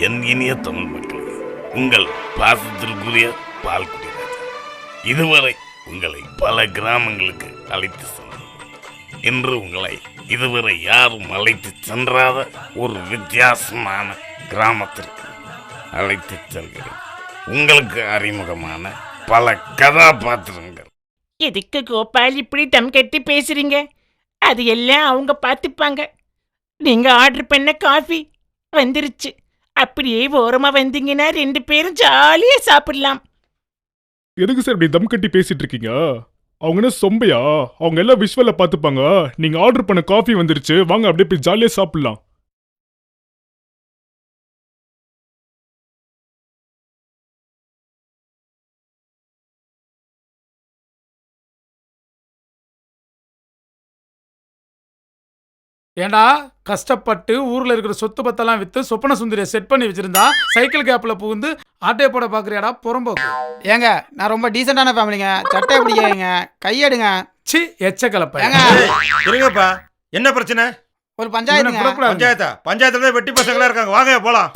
என் இனிய தமிழ் மக்களே உங்கள் பாசத்திற்குரிய பால்குடி ராஜா இதுவரை உங்களை பல கிராமங்களுக்கு அழைத்து சென்றேன் இன்று உங்களை இதுவரை யாரும் அழைத்து சென்றாத ஒரு வித்தியாசமான கிராமத்திற்கு அழைத்து செல்கிறேன். உங்களுக்கு அறிமுகமான பல கதாபாத்திரங்கள். எதுக்கு கோபால் இப்படி தம் கட்டி பேசுறீங்க? அது எல்லாம் அவங்க பார்த்துப்பாங்க. நீங்க ஆர்டர் பண்ண காஃபி வந்துருச்சு. அப்படியே ஓரமா வந்தீங்கன்னா ரெண்டு பேரும் ஜாலியா சாப்பிடலாம். எதுக்கு சார் இப்படி தம் கட்டி பேசிட்டு இருக்கீங்க? அவங்க என்ன சொம்பையா? அவங்க எல்லாம் விஷுவல்ல பார்த்துப்பாங்க. நீங்க ஆர்டர் பண்ண காஃபி வந்துருச்சு. வாங்க அப்படியே போய் ஜாலியா சாப்பிடலாம். ஏண்டா? கஷ்டப்பட்டு ஊர்ல இருக்கிற சொத்து பத்தெல்லாம் வித்து சொப்பன சுந்தரியை செட் பண்ணி வச்சிருந்தா சைக்கிள் கேப்ல புகுந்து ஆட்டையை போட பாக்குறியாடா புறம்போக்கு. ஏங்க நான் ரொம்ப டீசெண்டான ஃபேமிலிங்க சட்டை பிடிக்காதீங்க. கையெடுங்க. சி எச்ச கலப்பை. ஏங்க. இருங்கப்பா. என்ன பிரச்சனை? ஒரு பஞ்சாயத்துங்க. பஞ்சாயத்தா? பஞ்சாயத்துல தான் வெட்டி பசங்களா இருக்காங்க. வாங்க போலாம்.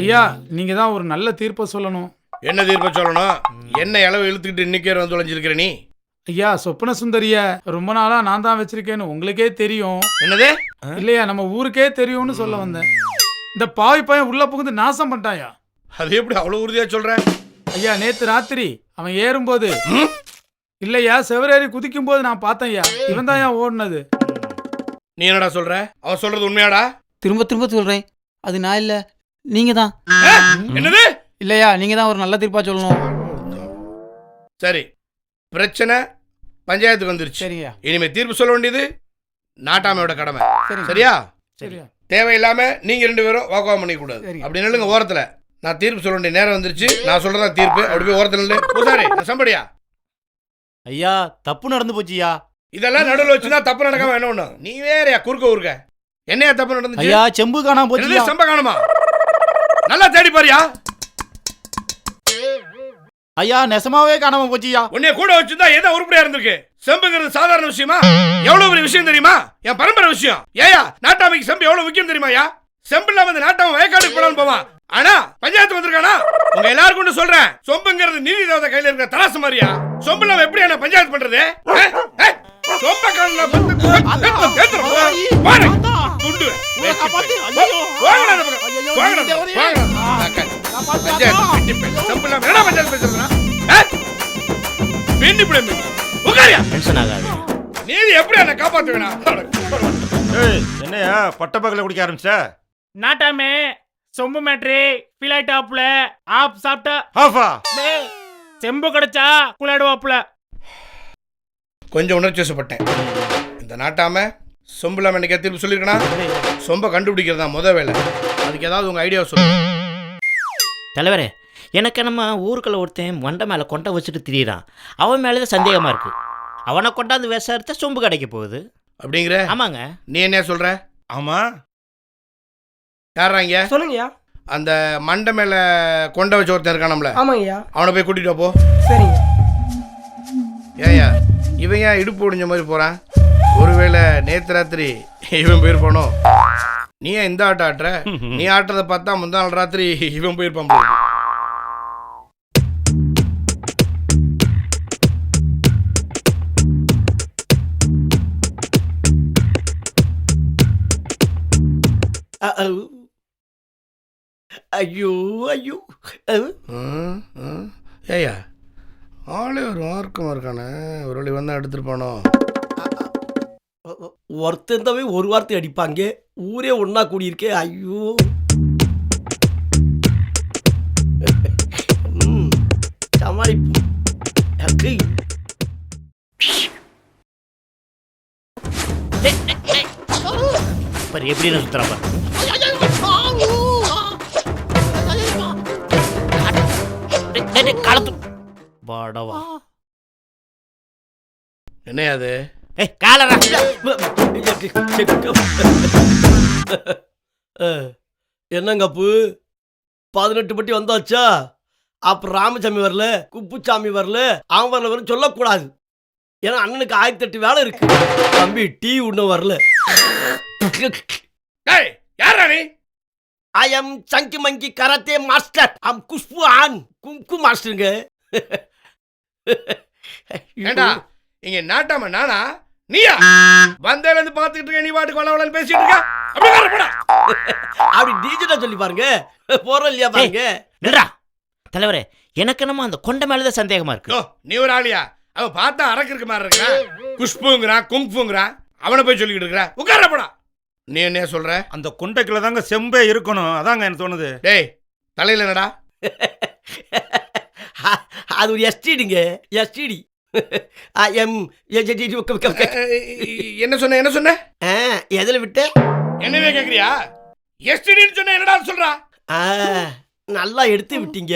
ஐயா நீங்க தான் ஒரு நல்ல தீர்ப்பை சொல்லணும். என்ன தீர்ப்ப சொல்லணும்? என்ன இளவு இழுத்துக்கிட்டு இன்னைக்கே வந்து தொலைஞ்சிருக்கிற நீ? ஐயா சொப்பன சுந்தரிய ரொம்ப நாளா நான் தான் வச்சிருக்கேன்னு உங்களுக்கே தெரியும். என்னது? இல்லையா நம்ம ஊருக்கே தெரியும்னு சொல்ல வந்தேன். இந்த பாவி பையன் உள்ள புகுந்து நாசம் பண்ணிட்டாயா? அது எப்படி அவ்வளவு உறுதியா சொல்ற? ஐயா நேத்து ராத்திரி அவன் ஏறும்போது இல்லையா செவரேறி குதிக்கும் போது நான் பார்த்தேன் ஐயா. இவன் தான் ஓடுனது. நீ என்னடா சொல்ற? அவன் சொல்றது உண்மையாடா? திரும்ப திரும்ப சொல்றேன். அது நான் இல்ல நீங்க தான் என்னது? இல்லையா? நீங்க தான் ஒரு நல்ல தீர்ப்பா சொல்லணும். சரி. பிரச்சனை பஞ்சாயத்துக்கு வந்துருச்சு. சரிங்க இனிமே தீர்ப்பு சொல்ல வேண்டியது நாட்டாமையோட கடமை. சரியா? சரியா தேவையில்லாம நீங்க ரெண்டு பேரும் வாக்குவாதம் பண்ணிக்க கூடாது சரிங்க. அப்படி நில்லுங்க ஓரத்துல. நான் தீர்ப்பு சொல்ல வேண்டிய நேரம் வந்துருச்சு. நான் சொல்றதா தீர்ப்பு. அப்படி போய் ஓரத்துல நில்லு. சம்படியா? ஐயா தப்பு நடந்து போச்சுயா இதெல்லாம் நடுவில் வச்சுனா தப்பு நடக்காம என்ன ஒண்ணு நீ வேறயா குறுக்க ஊருக்க என்னையா தப்பு நடந்துச்சு? ஐயா செம்பு காணாம என்னது சம்ப காணுமா? நல்லா தேடி பாரியா ஐயா நெசமாவே காணாம போச்சுயா உன்னைய கூட வச்சிருந்தா எதை உருப்படியா இருந்திருக்கு செம்புங்கிறது சாதாரண விஷயமா எவ்வளவு பெரிய விஷயம் தெரியுமா என் பரம்பரை விஷயம் ஏயா நாட்டாமைக்கு செம்பு எவ்வளவு முக்கியம் தெரியுமாயா செம்பு இல்லாம இந்த நாட்டாம வயக்காட்டுக்கு போலான்னு போவான் ஆனா பஞ்சாயத்து வந்திருக்கானா உங்க எல்லாருக்கும் ஒண்ணு சொல்றேன் சொம்புங்கிறது நீதி தேவதை கையில இருக்கிற தராசு மாதிரியா சொம்பு இல்லாம எப்படி என்ன பஞ்சாயத்து பண்றது? சொம்ப கால்ல வந்து. துண்டு. நீதி எப்படி என்ன காப்பாத்துவேனா? ஏய் என்னையா? பட்ட பகல குடிக்க ஆரம்பிச்ச நாட்டாமே சொம்பு மேட்ரு பிளாட்டாப்ல ஆப் சாப்பிட்டா. டேய், செம்பு கிடைச்சா குளாடுவாப்புல கொஞ்சம் உணர்ச்சி வசப்பட்டேன். இந்த நாட்டாம சொம்புலாம என்னைக்கு தீர்ப்பு சொல்லியிருக்கனா? சொம்ப கண்டுபிடிக்கிறதா முத வேலை. அதுக்கு ஏதாவது உங்க ஐடியா சொல்லுங்க. தலைவரே எனக்கு நம்ம ஊருக்குள்ள ஒருத்தன் மண்டை மேலே கொண்டை வச்சுட்டு திரியிறான். அவன் மேலே தான் சந்தேகமாக இருக்கு. அவனை கொண்டாந்து விசாரித்தா சொம்பு கிடைக்க போகுது. அப்படிங்கிற? ஆமாங்க. நீ என்ன சொல்ற? ஆமா. யாராங்க சொல்லுங்கய்யா. அந்த மண்டை மேல கொண்ட வச்ச ஒருத்தன் இருக்கானம்ல ஆமாங்கய்யா. அவனை போய் கூட்டிட்டு வா போ. சரிங்க. ஏயா இவன் ஏன் இடுப்பு ஒடிஞ்ச மாதிரி போறான்? ஒருவேளை நேத்து ராத்திரி இவன் போயிருப்பானோ? நீ ஏன் இந்த ஆட்டம் ஆட்டுற நீ ஆட்டுறத பார்த்தா முந்தா நாள் ராத்திரி இவன் போயிருப்பான். ஐயோ ஐயோ. ஏய்யா ஆளே ஒரு மார்க்கமாக இருக்கானே. ஒரு வழி வந்தால் எடுத்துருப்பானோ ஒருத்தன் தவிர ஒரு வார்த்தை அடிப்பாங்க. ஊரே ஒண்ணா கூடியிருக்கே. ஐயோ. பாரு டேய், டேய், காலத்து பாடவா என்னையா அது? ஏய் காலரா அஹ், என்னங்க அப்பு? பதினெட்டு பட்டி வந்தாச்சா? அப்புறம் ராமசாமி வரல குப்புசாமி வரல அவன் வரல வரல சொல்லக்கூடாது. ஏன்னா அண்ணனுக்கு ஆயிரத்தி எட்டு வேலை இருக்கு. தம்பி டீ இன்னும் வரல. ஐ எம் சங்கி மங்கி கராத்தே மாஸ்டர். அம் குஷ்பு ஆன். குங்கு மாஸ்டருங்க. ஏண்டா இங்க நாட்டாம நானா? நீயா? வந்தேல இருந்து பாத்துக்கிட்டு இருக்க நீ பாட்டுக்கு வளவளன்னு பேசிட்டு இருக்க. அப்படி வர போடா. அப்படி டீஜெண்டா சொல்லி பாருங்க. போறோம் இல்லையா பாருங்க. நில்றா. தலைவரே எனக்கு என்னமோ அந்த கொண்ட மேலதான் சந்தேகமா இருக்கு. நீ ஒரு ஆளியா? அவன் பார்த்தா அரக்கு இருக்க மாதிரி இருக்கிறான் குஷ்புங்கிறான் குங்ஃபுங்கிறான் அவனை போய் சொல்லிக்கிட்டு இருக்கிற. உட்கார போடா. நீ என்ன சொல்ற? அந்த குண்டைக்குள்ள தாங்க செம்பே இருக்கணும். அதாங்க எனக்கு தோணுது. டேய் தலையில என்னடா? அது ஒரு எஸ்டிடிங்க எஸ்டிடி என்ன சொன்ன என்ன சொன்ன? எதில் விட்டு? என்னவே கேக்குறியா? எஸ்டிடின்னு சொன்ன என்னடா சொல்றா? நல்லா எடுத்து விட்டீங்க.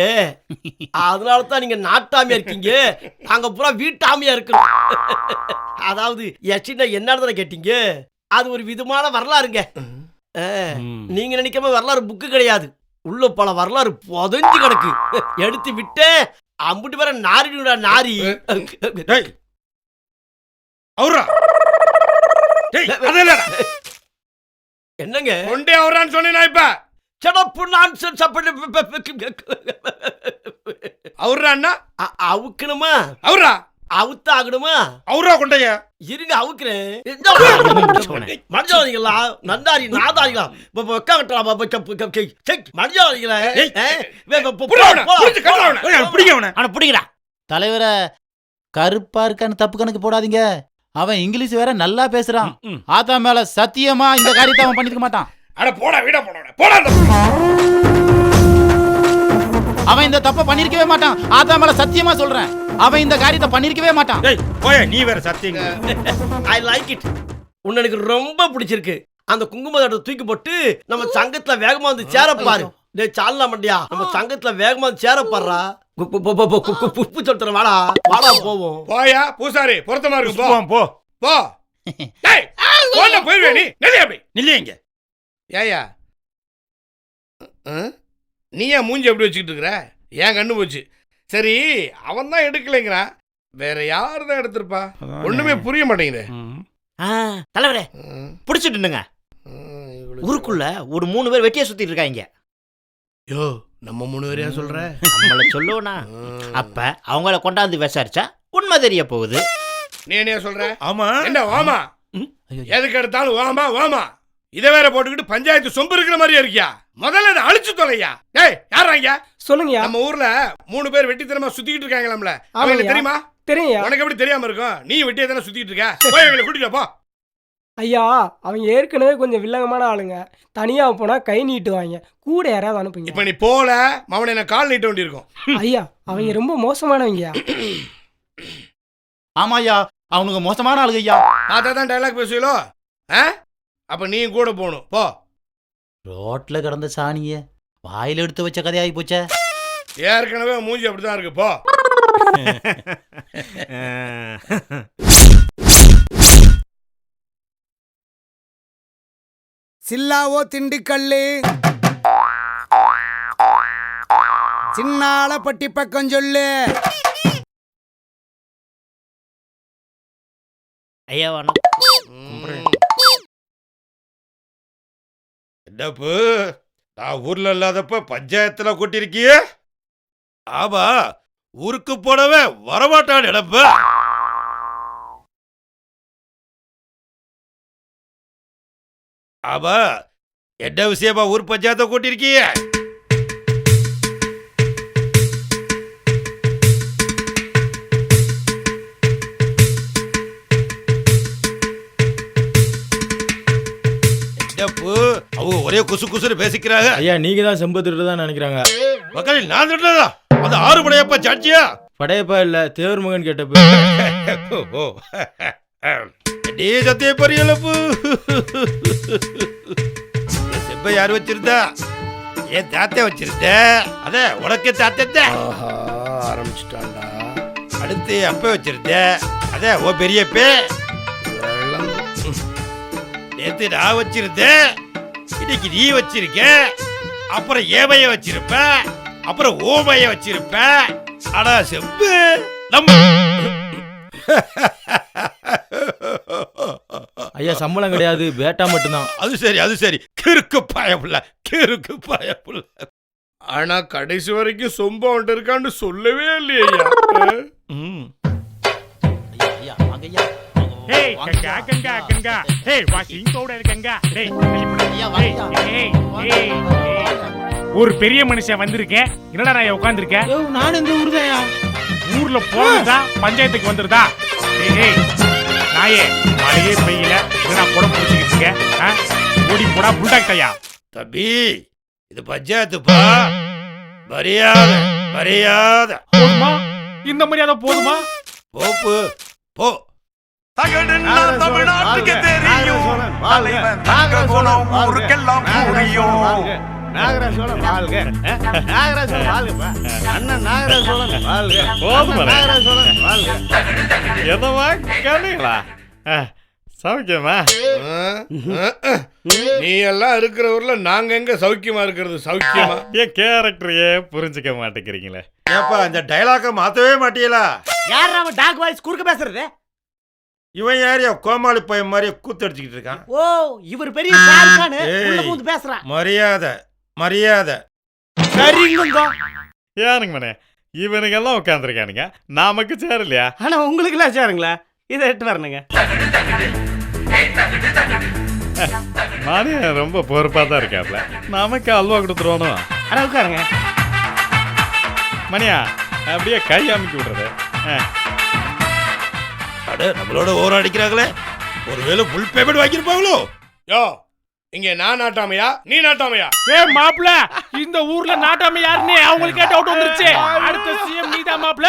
அதனால தான் நீங்க நாட்டாமியா இருக்கீங்க. நாங்க பூரா வீட்டாமியா இருக்கோம் அதாவது எஸ்டினா என்னன்னு கேட்டீங்க? அது ஒரு விதமான வரலாறுங்க. நீங்க நினைக்காம வரலாறு புக்கு கிடையாது. உள்ள பல வரலாறு புதஞ்சு கிடக்கு. எடுத்து விட்டேன். அம்புட்டு பேர நாரிடுடா நாரி. டேய் அவரா டேய் அதெல்லாம் என்னங்க? கொண்டே அவரான்னு சொன்னேன் இப்ப. சடப்பு நான்சென்ஸ் அப்படி அவர்றான்னா? அ- அவுக்கணுமா? அவரா அவுத்தாகணுமா? அவரா கொண்டைய இருங்க அவுக்குறேன். மனுஷாதிகளா நந்தாரி நாதாரிகளா? வெக்க கட்டலாம் மனுஷாதிகளா புடி அவனை, புடிச்சு கட்டு அவனை. பிடிக்க அவனை ஆனா பிடிங்கடா. தலைவரை கருப்பா இருக்கான்னு தப்பு கணக்கு போடாதீங்க. அவன் இங்கிலீஷ் வேற நல்லா பேசுறான். ஆத்தா மேல சத்தியமா இந்த காரியத்தை அவன் பண்ணிருக்க மாட்டான். அட போடா வீடா போடா அவன் இந்த தப்பை பண்ணிருக்கவே மாட்டான். ஆத்தா மேல சத்தியமா சொல்றேன். அவன் இந்த காரியத்தை பண்ணிருக்கவே மாட்டான். டேய் போய நீ வேற சத்தியங்க ஐ லைக் இட் உன்னை எனக்கு ரொம்ப பிடிச்சிருக்கு. அந்த குங்குமத்தை தூக்கி போட்டு நம்ம சங்கத்துல வேகமா வந்து சேர பாரு. டேய் சாலனா மண்டியா நம்ம சங்கத்துல வேகமா வந்து சேர பாருடா புஷ்பு சொல்றேன் வாடா. வாடா போவோம். போயா பூசாரி பொருத்தமா இருக்கும் போ. போ. போ. போயிருவே நீ? நில்லு அப்படி. நில்லையங்க ஏயா? நீ ஏன் மூஞ்சி எப்படி வச்சுக்கிட்டு இருக்கிற? ஏன் கண்ணு போச்சு? சரி அவன் தான் எடுக்கலைங்கிறான். வேற யார் தான் எடுத்திருப்பா ஒண்ணுமே புரிய மாட்டேங்குது. ஆ, தலைவரே பிடிச்சிட்டுங்க ஊருக்குள்ள ஒரு மூணு பேர் வெட்டியா சுத்திட்டு இருக்காங்க. யோ நம்ம மூணு பேரையா சொல்ற? நம்மள சொல்லுவனா அப்ப அவங்கள கொண்டாந்து விசாரிச்சா உண்மை தெரிய போகுது. நீ என்னையா சொல்ற? ஆமா. என்ன வாமா ஐயோ. எதுக்கு எடுத்தாலும் வாமா வாமா இதை வேற போட்டுக்கிட்டு பஞ்சாயத்து சொம்பு இருக்கிற மாதிரியா இருக்கியா? முதல்ல இதை அழிச்சு தொலையா? டேய் யாராங்க சொல்லுங்கய்யா. நம்ம ஊர்ல மூணு பேர் வெட்டித்தனமா சுத்திக்கிட்டு இருக்காங்களாம்ல? அவங்களுக்கு. தெரியுமா? தெரியும்யா. உனக்கு எப்படி தெரியாம இருக்கும்? நீ வெட்டியே தானே சுத்திட்டு இருக்க. போய் எங்களை கூட்டிட்டு போ. ஐயா அவங்க ஏற்கனவே கொஞ்சம் வில்லங்கமான ஆளுங்க. தனியா போனா கை நீட்டுவாங்க. கூட யாராவது அனுப்புங்க. இப்ப நீ போல மவனை என்ன கால் நீட்ட வேண்டியிருக்கும். ஐயா அவங்க ரொம்ப மோசமானவங்கய்யா ஆமாய்யா அவனுங்க மோசமான ஆளுங்க ஐயா. பார்த்தா தான் டைலாக் பேசுவீங்களோ ஆ? அப்ப நீயும் கூட போகணும். போ. ரோட்ல கிடந்த சாணிய வாயில எடுத்து வச்ச கதையாகி போச்சே. ஏற்கனவே மூஞ்சி அப்படிதான் இருக்கு போ. சில்லாவோ திண்டுக்கல்லு. சின்னால பட்டி பக்கம் சொல்லு. ஐயா வணக்கம் என்னப்பு? நான் ஊர்ல இல்லாதப்ப பஞ்சாயத்துல கூட்டிருக்கிய? ஆமா ஊருக்கு போனவன் வரமாட்டான் நினைப்ப. ஆமா என்ன விஷயமா ஊர் பஞ்சாயத்தை கூட்டிருக்கிய? என்னப்பு ஒரே குசு குசுன்னு பேசிக்கிறாங்க. ஐயா நீங்க தான் செம்பு திருட்டு தான் நினைக்கிறாங்க. மக்களில் நான் திட்டுறதா? அந்த ஆறு மலையப்பா சாட்சியா? படையப்பா இல்ல தேவர் மகன் கேட்டப்ப. ஓ நீ சத்திய பரியலப்பு. செப்ப யார் வச்சிருந்தா? என் தாத்தா வச்சிருந்த? அத உனக்கு தாத்தா ஆஹா ஆரம்பிச்சிட்டான்டா. அடுத்து அப்ப வச்சிருந்த? அத ஓ பெரியப்பே. நேத்து நான் வச்சிருந்தேன் இன்னைக்கு நீ வச்சிருக்க. அப்புறம் ஏமைய வச்சிருப்ப. அப்புறம் ஓமைய வச்சிருப்ப. ஆனா செம்பு நம்ம ஐயா சம்பளம் கிடையாது. வேட்டா மட்டும்தான். அது சரி அது சரி. கிறுக்கு பயப்புள்ள கிறுக்கு பயப்புள்ள ஆனா கடைசி வரைக்கும் சொம்பு இருக்கான்னு சொல்லவே இல்லையா hey Ganga Ganga Ganga. Hey washing powder Ganga. டேய் ஒரு பெரிய மனுஷன் வந்திருக்கேன். என்னடா நான் உட்காந்துருக்கேன் நான் இந்த ஊர் ஊர்ல போறதா பஞ்சாயத்துக்கு வந்துருதா? ஏய் நாயே மழையே பெய்யல. என்னடா குடம் பிடிச்சிக்கிட்டு இருக்க? ஆ? ஓடி போடா புல்டாக் தையா தம்பி இது பஞ்சாயத்துப்பா. மரியாதை மரியாதை. போதுமா? இந்த மரியாதை போதுமா? போப்பு போ. தமிழ்நாட்டுக்கு தெரியும். தலைவன் தங்க குணம் ஊருக்கெல்லாம் புரியும் எதமா கண்ணுங்களா சௌக்கியமா? நீ எல்லாம் இருக்கிற ஊர்ல நாங்க எங்க சௌக்கியமா இருக்கிறது? சௌக்கியமா? என் கேரக்டரையே புரிஞ்சுக்க மாட்டேங்கிறீங்களே. ஏப்பா இந்த டைலாக மாத்தவே மாட்டீங்களா யார் அவன் டாக் வாய்ஸ் குறுக்க பேசுறது? இவன் யாரையா கோமாளி பையன் மாதிரி கூத்தடிச்சுக்கிட்டு இருக்கான். ஓ இவர் பெரிய ஷாருக்கானு. உள்ள பூந்து பேசுறான் மரியாதை மரியாதை. சரிங்க யாருங்க மனே? இவனுங்கெல்லாம் உட்காந்துருக்கானுங்க நமக்கு சேரலையா ஆனா உங்களுக்கு எல்லாம் சேருங்களா இதை எட்டு வரணுங்க. மணி ரொம்ப பொறுப்பா தான் இருக்காப்ல. நமக்கு அல்வா கொடுத்துருவானோ? அட உட்காருங்க. மணியா அப்படியே கை அமைக்கி விடுறது. ஆ. அட நம்மளோட ஓரம் அடிக்கிறாங்களே. ஒருவேளை ஃபுல் பேமெண்ட் வாங்கியிருப்பாங்களோ? யோ இங்க நான் நாட்டாமையா? நீ நாட்டாமையா? ஏ மாப்ள இந்த ஊர்ல நாட்டாம யாருன்னு அவங்களுக்கே டவுட் வந்துருச்சு. அடுத்த சிஎம் நீதான் மாப்ள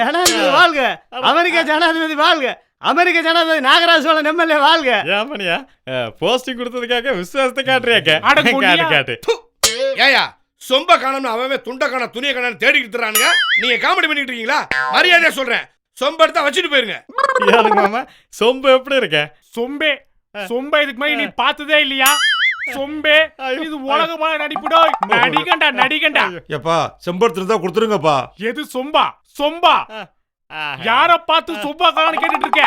ஜனாதிபதி வாழ்க. அமெரிக்க ஜனாதிபதி வாழ்க. அமெரிக்க ஜனாதிபதி நாகராஜ சோழன் எம்எல்ஏ வாழ்க. ஏன் மணியா? போஸ்டிங் கொடுத்ததுக்காக விசுவாசத்தை காட்டுறியாக்க அட காட்டு. காட்டு. ஏயா சொம்ப காணோம்னு அவன் துண்ட காண துணிய காண தேடிக்கிட்டு தரானுங்க நீங்க காமெடி பண்ணிட்டு இருக்கீங்களா? மரியாதையா சொல்றேன். சொம்ப எடுத்தா வச்சுட்டு போயிருங்க. ஏனுங்க மாமா? சொம்பு எப்படி இருக்க? சொம்பே. சொம்ப இதுக்கு மாதிரி நீ பார்த்ததே இல்லையா? சொம்பே. இது உலகமான நடிப்புடா. நடிகண்டா நடிகண்டா. எப்பா செம்பருத்துல தான் கொடுத்துருங்கப்பா. எது சொம்பா? சொம்பா. யார பார்த்து சொம்பா காணு கேட்டுட்டு இருக்க?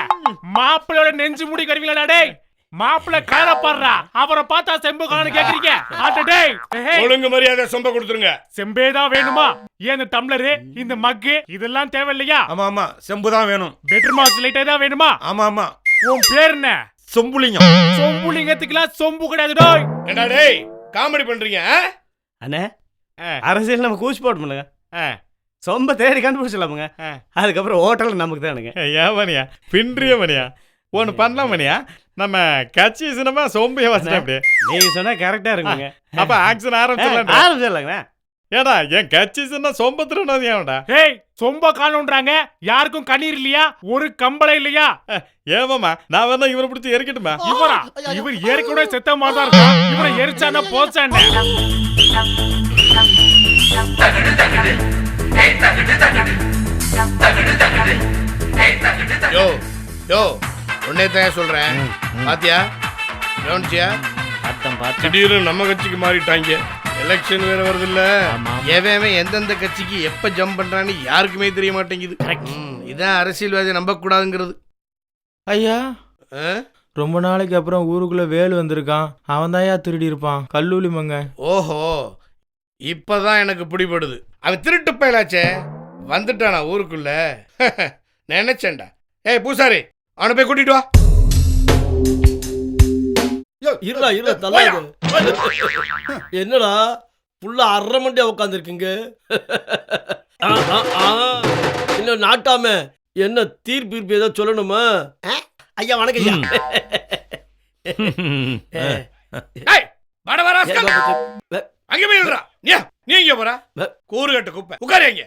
மாப்பிள்ளையோட நெஞ்சு முடி கருவிங்களா டேய். மாப்பிள்ளை கார பாடுறா. அவரை பார்த்தா செம்பு காணு கேக்குறீங்க. ஆட்ட டேய். ஏய், ஒழுங்கு மரியாதை சொம்ப கொடுத்துருங்க. செம்பேதான் வேணுமா? ஏன் இந்த டம்ளரு இந்த மக்கு இதெல்லாம் தேவையில்லையா? ஆமா ஆமா. செம்பு தான் வேணும். பெட்டர் மாஸ் லைட்டே தான் வேணுமா? ஆமா ஆமா. உன் பேர் என்ன? சொம்புலிங்கம். சொம்புலிங்கத்துக்குலாம் சொம்பு கிடையாது டோய். என்ன டேய் காமெடி பண்றீங்க ஆ? அண்ணே. அரசியல் நம்ம கூச்சு போட முடியல. சொம்ப தேடி கண்டுபிடிச்சலாமுங்க. அதுக்கப்புறம் ஹோட்டல் நமக்கு தானுங்க. ஏன் மணியா பின்றிய மணியா ஒன்னு பண்ணலாம் மணியா நம்ம கட்சி சினிமா சொம்பிய வச்சுட்டேன் அப்படியே. நீங்க சொன்னா கரெக்டா இருக்குங்க. அப்ப ஆக்சன் ஆரம்பிச்சிடலாம் ஆரம்பிச்சிடலாங்கண்ணே ஏடா என் கட்சி சின்ன சொம்ப திருநது ஏன்டா ஏய் சொம்ப காணுன்றாங்க யாருக்கும் கண்ணீர் இல்லையா? ஒரு கம்பளை இல்லையா? ஏமாமா நான் வேணா இவரை பிடிச்சி எரிக்கட்டுமா இவரா? இவர் ஏற்கனவே செத்த மாதிரி தான் இருக்கா? இவரை எரிச்சானா போச்சானே? யோ யோ உன்னே தான் சொல்றேன். பாத்தியா? கவனிச்சியா? பார்த்தேன் பார்த்தேன். திடீர்னு நம்ம கட்சிக்கு மாறிட்டாங்க. எலெக்ஷன் வேற வருது இல்ல எவன் எந்தெந்த கட்சிக்கு எப்ப ஜம்ப் பண்றான்னு யாருக்குமே தெரிய மாட்டேங்குது. ம், இதான் அரசியல்வாதி நம்ப கூடாதுங்கிறது ஐயா ஆ? ரொம்ப நாளைக்கு அப்புறம் ஊருக்குள்ள வேலு வந்திருக்கான். அவன் தான் திருடி இருப்பான். கல்லூலி மங்க. ஓஹோ இப்பதான் எனக்கு பிடிபடுது. அவன் திருட்டு பயலாச்சே. வந்துட்டானா ஊருக்குள்ள? நினைச்சேன்டா. ஏய் பூசாரி அவனை போய் கூட்டிட்டு வா. இருடா இருடா தலை என்னடா புள்ள அரை மண்டியா உட்காந்துருக்குங்க இன்னும் நாட்டாம? என்ன தீர்ப்பு கீர்ப்பு ஏதோ சொல்லணுமா? ஐயா வணக்கம் ஐயா. ஏய் வட வர அங்க போய் நில்றா. நீ நீ எங்க போற? கூறு கட்ட குப்பை. உட்காரு எங்க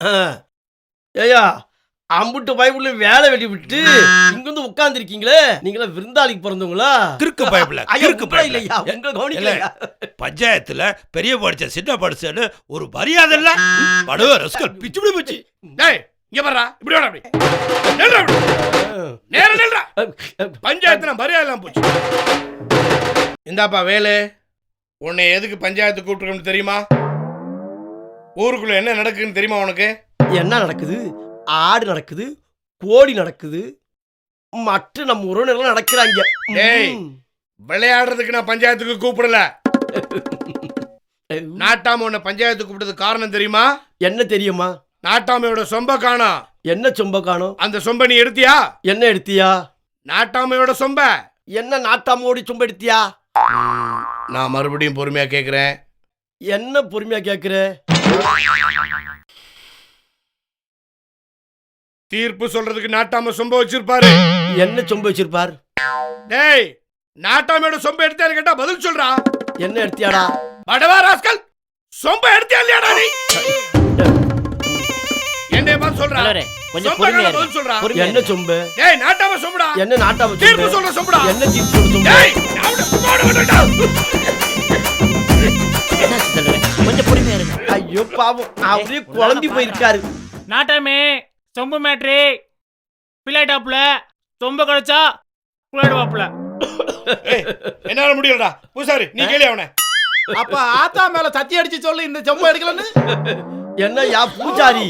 ஆ. அம்புட்டு பயப்புள்ள வேலை வெட்டி விட்டு இங்க வந்து உட்கார்ந்து இருக்கீங்களே நீங்களா விருந்தாளிக்கு பிறந்தவங்களா? கிறுக்கு ஐயா கிறுக்கு உங்களை இல்லையா பஞ்சாயத்துல பெரிய படிச்ச சின்ன படிச்சன்னு ஒரு மரியாதை இல்ல. படுவ ரஸ்கல் பிச்சு பிடி பிச்சு. டேய் இங்க பாருடா இப்படி வாடா அப்படி. நில்றா அப்படி. நேரா நில்றா. பஞ்சாயத்து மரியாதை இல்லாம போச்சு. இந்தாப்பா வேலு. உன்னை எதுக்கு பஞ்சாயத்து கூப்பிட்டுருக்கோம்னு தெரியுமா? ஊருக்குள்ள என்ன நடக்குதுன்னு தெரியுமா உனக்கு? என்ன நடக்குது? ஆடு நடக்குது கோழி நடக்குது மற்ற நம்ம உறவினர்கள் நடக்கிறாங்க. டேய். விளையாடுறதுக்கு நான் பஞ்சாயத்துக்கு கூப்பிடல. நாட்டாம உன்னை பஞ்சாயத்துக்கு கூப்பிட்டது காரணம் தெரியுமா? என்ன தெரியுமா? நாட்டாமையோட சொம்ப காணோம் என்ன சொம்ப காணும்? அந்த சொம்ப நீ எடுத்தியா? என்ன எடுத்தியா? நாட்டாமையோட சொம்ப. என்ன நாட்டாமோடி சொம்ப எடுத்தியா? நான் மறுபடியும் பொறுமையா கேக்குறேன். என்ன பொறுமையா கேக்குற? தீர்ப்பு சொல்றதுக்கு நாட்டாம சொம்ப வச்சிருப்பாரு. என்ன சொம்ப வச்சிருப்பார்? டேய் நாட்டாமையோட சொம்ப எடுத்தியான்னு கேட்டா பதில் சொல்றா. என்ன எடுத்தியாடா? படவா ராஸ்கல் சொம்ப எடுத்தியா இல்லையாடா நீ? என்னைய பார்த்து சொல்றா. கொஞ்சம் பொறுமையா பதில். சொல்றா. என்ன. சொம்பு? டேய் நாட்டாம சொம்புடா. என்ன நாட்டாம தீர்ப்பு சொல்ற சொம்புடா. என்ன தீர்ப்பு சொல்ற சொம்பு? டேய் நான் உன்னை சும்மா விட மாட்டேன்டா. என்னாச்சு தலைவரே கொஞ்சம் பொறுமையா இருங்க. ஐயோ பாவம். அப்படியே குழம்பி போயிருக்காரு. நாட்டாமே சொம்பு மேட்ரு. பிள்ளைட்டாப்புல சொம்ப கழிச்சா குள்ளாடுவாப்புல ஏய், என்னால முடியலடா. பூசாரி நீ கேளு அவனை. அப்ப ஆத்தா மேல சத்தி அடிச்சு சொல்லு இந்த செம்பு எடுக்கலன்னு? என்ன யா பூஜாரி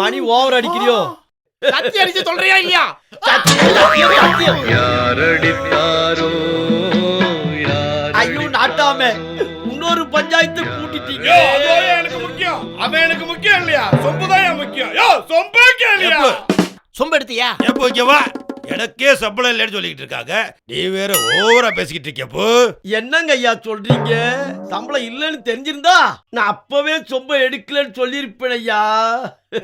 மணி ஓவர் அடிக்கிறியோ? சத்தி அடிச்சு சொல்றியா இல்லையா? ஐயோ நாட்டாம. இன்னொரு பஞ்சாயத்து கூட்டிட்டீங்க. அவன் எனக்கு முக்கியம் இல்லையா? சொம்பு தான் முக்கியம். யோ சொம்பே கேளியா? சொம்பு எடுத்தியா? எப்போ ஓகேவா எனக்கே சம்பளம் இல்லைன்னு சொல்லிக்கிட்டு இருக்காங்க. நீ வேற ஓவரா பேசிக்கிட்டு இருக்கியப்போ என்னங்க ஐயா சொல்றீங்க? சம்பளம் இல்லைன்னு தெரிஞ்சிருந்தா நான் அப்பவே சொம்ப எடுக்கலன்னு சொல்லியிருப்பேன் ஐயா.